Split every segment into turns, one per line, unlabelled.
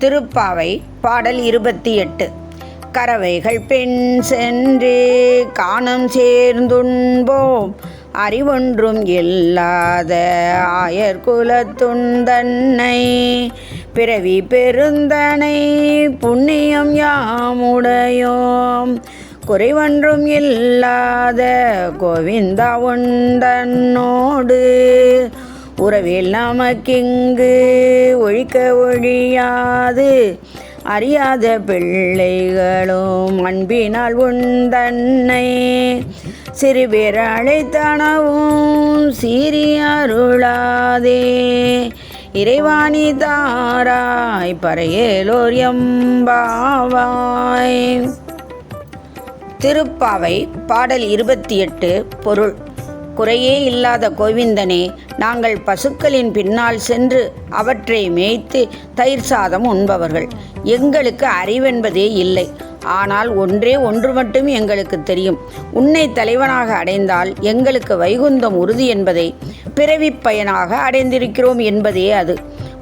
திருப்பாவை பாடல் இருபத்தி எட்டு கறவைகள் பெண் சென்று காணம் சேர்ந்துண்போம். அறிவொன்றும் இல்லாத ஆயர் குலத்துந்தன்னை பிறவி பெருந்தனை புண்ணியம் யாமுடையோம். குறைவொன்றும் இல்லாத கோவிந்தா உந்தன்னோடு. உறவில் நமக்கிங்கு ஒழிக்க ஒழியாது. அறியாத பிள்ளைகளும் அன்பினால் உந்தன்னை சிறுபேர் அழைத்தனவும் சீறி அருளாதே. இறைவாணி தாராய் பறையேலோர் எம்பாவாய். திருப்பாவை பாடல் இருபத்தி எட்டு பொருள். குறையே இல்லாத கோவிந்தனே நாங்கள் பசுக்களின் பின்னால் சென்று அவற்றை மேய்த்து தயிர் சாதம் உண்பவர்கள். எங்களுக்கு அறிவென்பதே இல்லை. ஆனால் ஒன்றே ஒன்று மட்டும் எங்களுக்கு தெரியும். உன்னை தலைவனாக அடைந்தால் எங்களுக்கு வைகுந்தம் உறுதி என்பதை பிறவிப் பயனாக அடைந்திருக்கிறோம் என்பதே அது.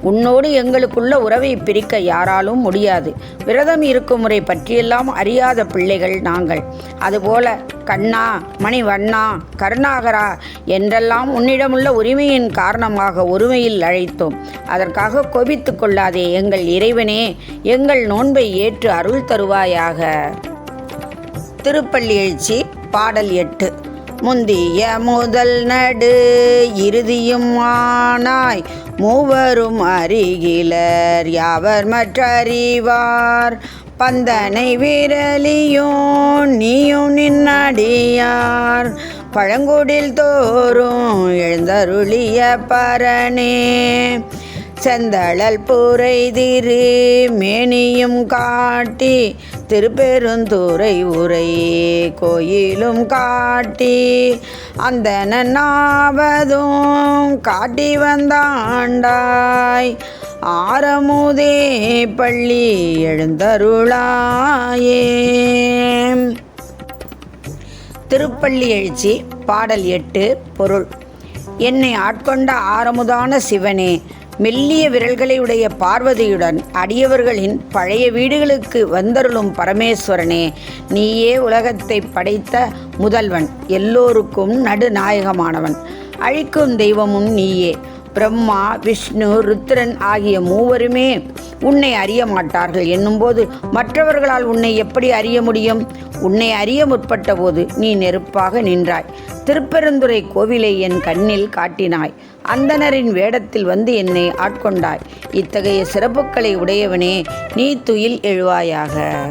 உன்னோடு எங்களுக்குள்ள உறவை பிரிக்க யாராலும் முடியாது. விரதம் இருக்கும் முறை பற்றியெல்லாம் அறியாத பிள்ளைகள் நாங்கள். அதுபோல கண்ணா மணிவண்ணா கருணாகரா என்றெல்லாம் உன்னிடமுள்ள உரிமையின் காரணமாக ஒருமையில் அழைத்தோம். அதற்காக கோபித்து கொள்ளாதே எங்கள் இறைவனே எங்கள் நோன்பை ஏற்று அருள் தருவாயாக. திருப்பள்ளி எழுச்சி பாடல் எட்டு. முந்திய முதல் நடு இறுதியும் ஆனாய். மூவரும் அருகிலர் யாவர் மற்றறிவார்? பந்தனை விரலியும் நீயும் நின்னடியார் பழங்குடில் தோறும் எழுந்தருளிய பரணே செந்தழல் புரை திரு மேனியும் காட்டி திருப்பெருந்துறை உரை கோயிலும் காட்டி அந்த நாவதும் காட்டி வந்தாண்டாய். ஆரமுதே பள்ளி எழுந்தருளாயே. திருப்பள்ளி எழுச்சி பாடல் எட்டு பொருள். என்னை ஆட்கொண்ட ஆரமுதான சிவனே மெல்லிய விரல்களை உடைய பார்வதியுடன் அடியவர்களின் பழைய வீடுகளுக்கு வந்தருளும் பரமேஸ்வரனே நீயே உலகத்தை படைத்த முதல்வன் எல்லோருக்கும் நடுநாயகமானவன். அழிக்கும் தெய்வமும் நீயே. பிரம்மா விஷ்ணு ருத்ரன் ஆகிய மூவருமே உன்னை அறிய மாட்டார்கள் என்னும்போது மற்றவர்களால் உன்னை எப்படி அறிய முடியும்? உன்னை அறிய முற்பட்ட போது நீ நெருப்பாக நின்றாய். திருப்பெருந்துறை கோவிலை என் கண்ணில் காட்டினாய். அந்தனரின் வேடத்தில் வந்து என்னை ஆட்கொண்டாய். இத்தகைய சிறப்புக்களை உடையவனே நீ துயில் எழுவாயாக.